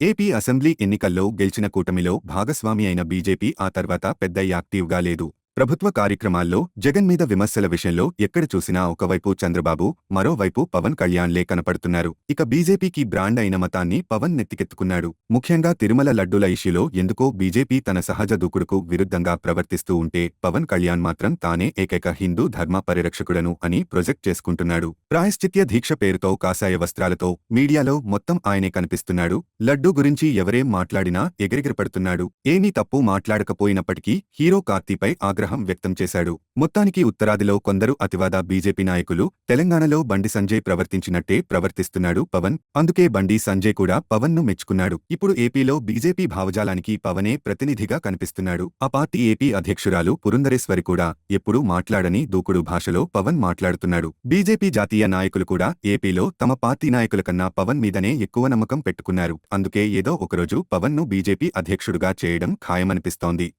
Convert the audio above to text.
AP assembly ఎన్నికల్లో గెలిచిన కూటమిలో భాగస్వామి అయిన బీజేపీ ఆ తర్వాత పెద్ద యాక్టివ్గా లేదు. ప్రభుత్వ కార్యక్రమాల్లో జగన్ మీద విమర్శల విషయంలో ఎక్కడ చూసినా ఒకవైపు చంద్రబాబు మరోవైపు పవన్ కళ్యాణ్లే కనపడుతున్నారు. ఇక బీజేపీకి బ్రాండ్ అయిన మతాన్ని పవన్ నెత్తికెత్తుకున్నాడు. ముఖ్యంగా తిరుమల లడ్డుల ఇష్యూలో ఎందుకో బీజేపీ తన సహజ దూకుడుకు విరుద్ధంగా ప్రవర్తిస్తూ ఉంటే పవన్ కళ్యాణ్ మాత్రం తానే ఏకైక హిందూ ధర్మ పరిరక్షకుడను అని ప్రొజెక్ట్ చేసుకుంటున్నాడు. ప్రాయశ్చిత్య దీక్ష పేరుతో కాషాయ వస్త్రాలతో మీడియాలో మొత్తం ఆయనే కనిపిస్తున్నాడు. లడ్డూ గురించి ఎవరేం మాట్లాడినా ఎగిరిగిరపడుతున్నాడు. ఏమీ తప్పు మాట్లాడకపోయినప్పటికీ హీరో కార్తీపై ఆగ్రహం వ్యక్తం చేశాడు. మొత్తానికి ఉత్తరాదిలో కొందరు అతివాద బీజేపీ నాయకులు తెలంగాణలో బండి సంజయ్ ప్రవర్తించినట్టే ప్రవర్తిస్తున్నాడు పవన్. అందుకే బండి సంజయ్ కూడా పవన్ను మెచ్చుకున్నాడు. ఇప్పుడు ఏపీలో బీజేపీ భావజాలానికి పవనే ప్రతినిధిగా కనిపిస్తున్నాడు. ఆ పార్టీ ఏపీ అధ్యక్షురాలు పురంధరేశ్వరి కూడా ఎప్పుడూ మాట్లాడని దూకుడు భాషలో పవన్ మాట్లాడుతున్నాడు. బీజేపీ జాతీయ నాయకులు కూడా ఏపీలో తమ పార్టీ నాయకుల కన్నా పవన్ మీదనే ఎక్కువ నమ్మకం పెట్టుకున్నారు. అందుకే ఏదో ఒకరోజు పవన్ను బీజేపీ అధ్యక్షుడుగా చేయడం ఖాయమనిపిస్తోంది.